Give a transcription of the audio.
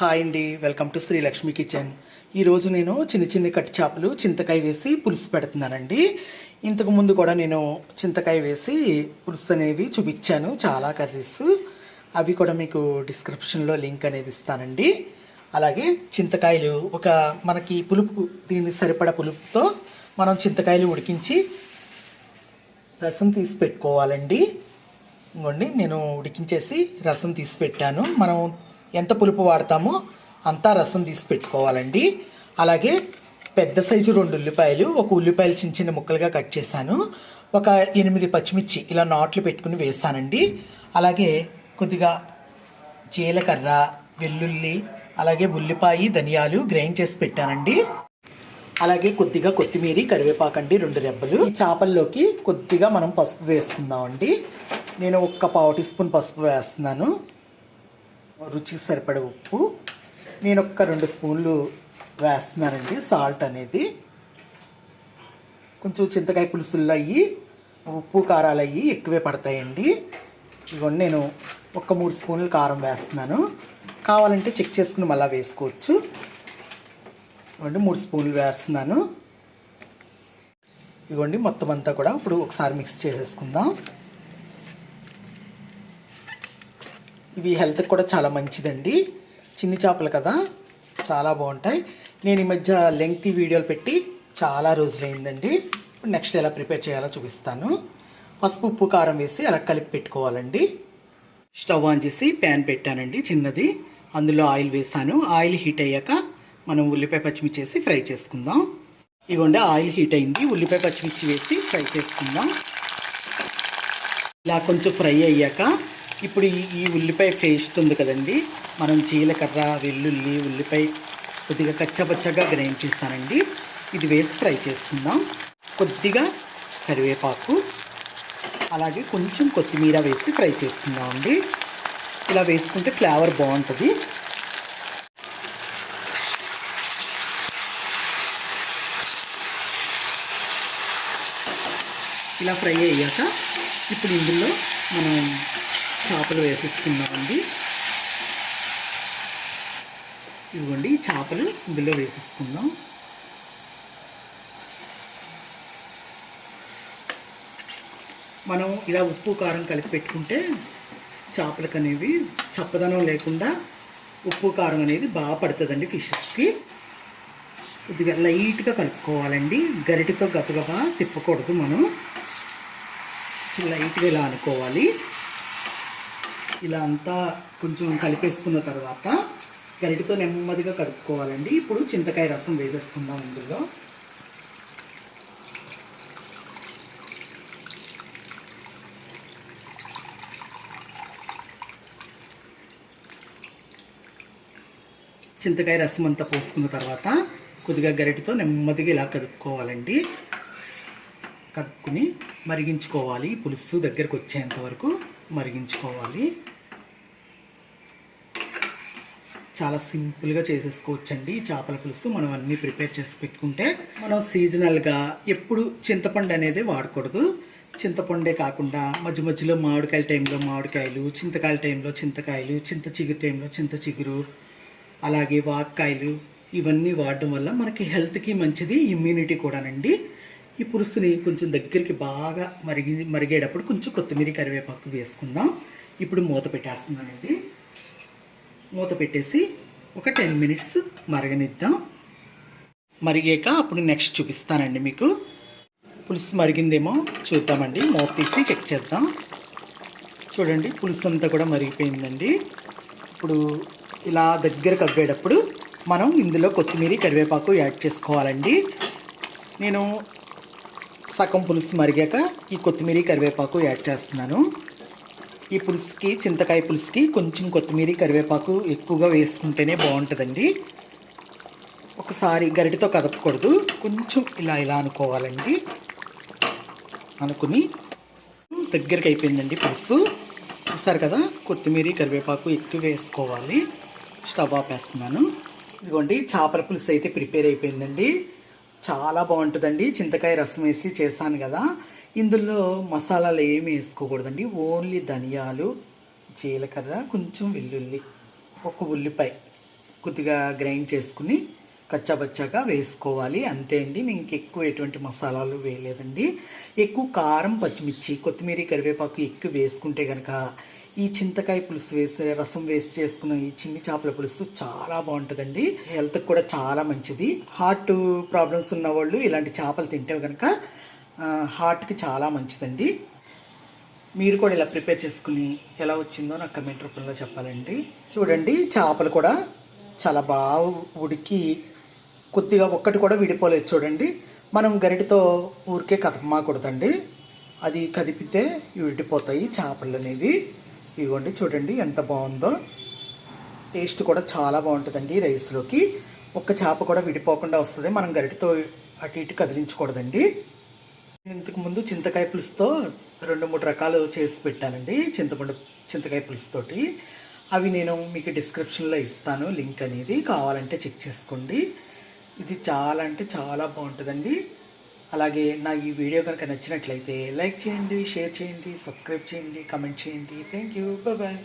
Hi అండి welcome to Shri Lakshmi kitchen. ఈరోజు నేను చిన్న చిన్న కట్టి చేపలు చింతకాయ వేసి పులుసు పెడుతున్నానండి. ఇంతకు ముందు కూడా నేను చింతకాయ వేసి పులుసు అనేవి చూపించాను చాలా కర్రీస్. అవి కూడా మీకు డిస్క్రిప్షన్లో లింక్ అనేది ఇస్తానండి. అలాగే చింతకాయలు ఒక మనకి పులుపు దీన్ని సరిపడ పులుపుతో మనం చింతకాయలు ఉడికించి రసం తీసి పెట్టుకోవాలండి. ఇంకోండి నేను ఉడికించేసి రసం తీసి పెట్టాను. మనం ఎంత పులుపు వాడతామో అంతా రసం తీసి పెట్టుకోవాలండి. అలాగే పెద్ద సైజు రెండు ఉల్లిపాయలు ఒక ఉల్లిపాయలు చిన్న చిన్న ముక్కలుగా కట్ చేశాను. ఒక ఎనిమిది పచ్చిమిర్చి ఇలా నాట్లు పెట్టుకుని వేసానండి. అలాగే కొద్దిగా జీలకర్ర వెల్లుల్లి అలాగే ఉల్లిపాయ ధనియాలు గ్రైండ్ చేసి పెట్టానండి. అలాగే కొద్దిగా కొత్తిమీర కరివేపాకండి రెండు రెబ్బలు. ఈ చేపల్లోకి కొద్దిగా మనం పసుపు వేసుకుందామండి. నేను ఒక్క పావు టీ స్పూన్ పసుపు వేస్తున్నాను. రుచికి సరిపడ ఉప్పు. నేను ఒక్క రెండు స్పూన్లు వేస్తున్నానండి సాల్ట్ అనేది. కొంచెం చింతకాయ పులుసుల్లో అయ్యి ఉప్పు కారాలు అయ్యి ఎక్కువే పడతాయండి. ఇదిగోండి నేను ఒక మూడు స్పూన్లు కారం వేస్తున్నాను. కావాలంటే చెక్ చేసుకుని మళ్ళీ వేసుకోవచ్చు. ఇవ్వండి మూడు స్పూన్లు వేస్తున్నాను. ఇవ్వండి మొత్తం అంతా కూడా ఇప్పుడు ఒకసారి మిక్స్ చేసేసుకుందాం. ఇవి హెల్త్కి కూడా చాలా మంచిదండి. చిన్ని చేపలు కదా చాలా బాగుంటాయి. నేను ఈ మధ్య లెంగ్తీ వీడియోలు పెట్టి చాలా రోజులైందండి. ఇప్పుడు నెక్స్ట్ ఎలా ప్రిపేర్ చేయాలో చూపిస్తాను. పసుపు ఉప్పు కారం వేసి అలా కలిపి పెట్టుకోవాలండి. స్టవ్ ఆన్ చేసి ప్యాన్ పెట్టానండి చిన్నది. అందులో ఆయిల్ వేసాను. ఆయిల్ హీట్ అయ్యాక మనం ఉల్లిపాయ పచ్చిమిర్చి వేసి ఫ్రై చేసుకుందాం. ఇదిగోండి ఆయిల్ హీట్ అయింది. ఉల్లిపాయ పచ్చిమిర్చి వేసి ఫ్రై చేసుకుందాం. ఇలా కొంచెం ఫ్రై అయ్యాక ఇప్పుడు ఈ ఉల్లిపాయ పేస్ట్ ఉంది కదండి. మనం జీలకర్ర వెల్లుల్లి ఉల్లిపాయ కొద్దిగా కచ్చపచ్చగా గ్రైండ్ చేస్తానండి. ఇది వేసి ఫ్రై చేసుకుందాం. కొద్దిగా కరివేపాకు అలాగే కొంచెం కొత్తిమీర వేసి ఫ్రై చేసుకుందామండి ఇలా వేసుకుంటే ఫ్లేవర్ బాగుంటుంది. ఇలా ఫ్రై అయ్యాక ఇప్పుడు ఇందులో మనం చేపలు వేసేసుకున్నామండి ఇదిగోండి చేపలు ఇందులో వేసేసుకుందాం. మనం ఇలా ఉప్పు కారం కలిపి పెట్టుకుంటే చేపలకు అనేవి చప్పదనం లేకుండా ఉప్పు కారం అనేది బాగా పడుతుందండి ఫిషెస్కి. కొద్దిగా లైట్గా కలుపుకోవాలండి. గరిటితో గబగబా తిప్పకూడదు మనం. లైట్గా ఇలా అనుకోవాలి. ఇలా అంతా కొంచెం కలిపేసుకున్న తర్వాత గరిటితో నెమ్మదిగా కలుపుకోవాలండి ఇప్పుడు చింతకాయ రసం వేసేసుకుందాం ఇందులో. చింతకాయ రసం అంతా పోసుకున్న తర్వాత కొద్దిగా గరిటితో నెమ్మదిగా ఇలా కదుపుకోవాలండి. కదుపుకుని మరిగించుకోవాలి. పులుసు దగ్గరకు వచ్చేంత వరకు. మరిగించుకోవాలి. చాలా సింపుల్గా చేసేసుకోవచ్చండి ఈ చేపల పులుసు. మనం అన్నీ ప్రిపేర్ చేసి పెట్టుకుంటే మనం సీజనల్గా ఎప్పుడు చింతపండు అనేది వాడకూడదు. చింతపండే కాకుండా మధ్య మధ్యలో మామిడికాయల టైంలో మామిడికాయలు చింతకాయల టైంలో చింతకాయలు చింత చిగురు టైంలో చింత చిగురు అలాగే వాక్కాయలు ఇవన్నీ వాడడం వల్ల మనకి హెల్త్కి మంచిది ఇమ్యూనిటీ కూడానండి. ఈ పులుసుని కొంచెం దగ్గరికి బాగా మరిగి మరిగేటప్పుడు కొంచెం కొత్తిమీర కరివేపాకు వేసుకుందాం. ఇప్పుడు మూత పెట్టేస్తున్నానండి. మూత పెట్టేసి ఒక టెన్ మినిట్స్ మరగనిద్దాం. మరిగాక అప్పుడు నెక్స్ట్ చూపిస్తానండి మీకు. పులుసు మరిగిందేమో చూద్దామండి. మూత తీసి చెక్ చేద్దాం. చూడండి పులుసు అంతా కూడా మరిగిపోయిందండి. ఇప్పుడు ఇలా దగ్గర కవ్వేటప్పుడు మనం ఇందులో కొత్తిమీర కరివేపాకు యాడ్ చేసుకోవాలండి. నేను సగం పులుసు మరిగాక ఈ కొత్తిమీర కరివేపాకు యాడ్ చేస్తున్నాను. ఈ పులుసుకి చింతకాయ పులుసుకి కొంచెం కొత్తిమీర కరివేపాకు ఎక్కువగా వేసుకుంటేనే బాగుంటుందండి. ఒకసారి గరిటతో కదపకూడదు. కొంచెం ఇలా ఇలా అనుకోవాలండి. అనుకుని దగ్గరికి అయిపోయిందండి పులుసు. చూసారు కదా కొత్తిమీర కరివేపాకు ఎక్కువ వేసుకోవాలి. స్టవ్ ఆపేస్తున్నాను. ఇదిగోండి చేపల పులుసు అయితే ప్రిపేర్ అయిపోయిందండి. చాలా బాగుంటుందండి. చింతకాయ రసం వేసి చేశాను కదా. ఇందులో మసాలాలు ఏమి వేసుకోకూడదండి. ఓన్లీ ధనియాలు జీలకర్ర కొంచెం వెల్లుల్లి ఒక ఉల్లిపాయ కొద్దిగా గ్రైండ్ చేసుకుని కచ్చాబచ్చాగా వేసుకోవాలి. అంతే అండి. మీకు ఎక్కువ ఎటువంటి మసాలాలు వేయలేదండి. ఎక్కువ కారం పచ్చిమిర్చి కొత్తిమీర కరివేపాకు ఎక్కువ వేసుకుంటే కనుక ఈ చింతకాయ పులుసు వేసే రసం వేసి చేసుకున్న ఈ చిన్ని చేపల పులుసు చాలా బాగుంటుందండి. హెల్త్కి కూడా చాలా మంచిది. హార్ట్ ప్రాబ్లమ్స్ ఉన్న వాళ్ళు ఇలాంటి చేపలు తింటే కనుక హార్ట్కి చాలా మంచిదండి. మీరు కూడా ఇలా ప్రిపేర్ చేసుకుని ఎలా వచ్చిందో నాకు కమెంట్ రూపంలో చెప్పాలండి. చూడండి చేపలు కూడా చాలా బాగా ఉడికి కొద్దిగా ఒక్కటి కూడా విడిపోలేదు చూడండి. మనం గరిటితో ఊరికే కదపమాకూడదండి అది కదిపితే విడిపోతాయి చేపలు అనేవి ఇవ్వండి చూడండి ఎంత బాగుందో. టేస్ట్ కూడా చాలా బాగుంటుందండి రైస్లోకి. ఒక్క చేప కూడా విడిపోకుండా వస్తుంది. మనం గరిటితో అటు ఇటు కదిలించకూడదండి. ఇంతకుముందు చింతకాయ పులుసుతో రెండు మూడు రకాలు చేసి పెట్టానండి. చింతపండు చింతకాయ పులుసుతోటి. అవి నేను మీకు డిస్క్రిప్షన్లో ఇస్తాను. లింక్ అనేది కావాలంటే చెక్ చేసుకోండి. ఇది చాలా అంటే చాలా బాగుంటుందండి. అలాగే నా ఈ వీడియో కనుక నచ్చినట్లయితే లైక్ చేయండి షేర్ చేయండి సబ్స్క్రైబ్ చేయండి కమెంట్ చేయండి. Thank you. బాయ్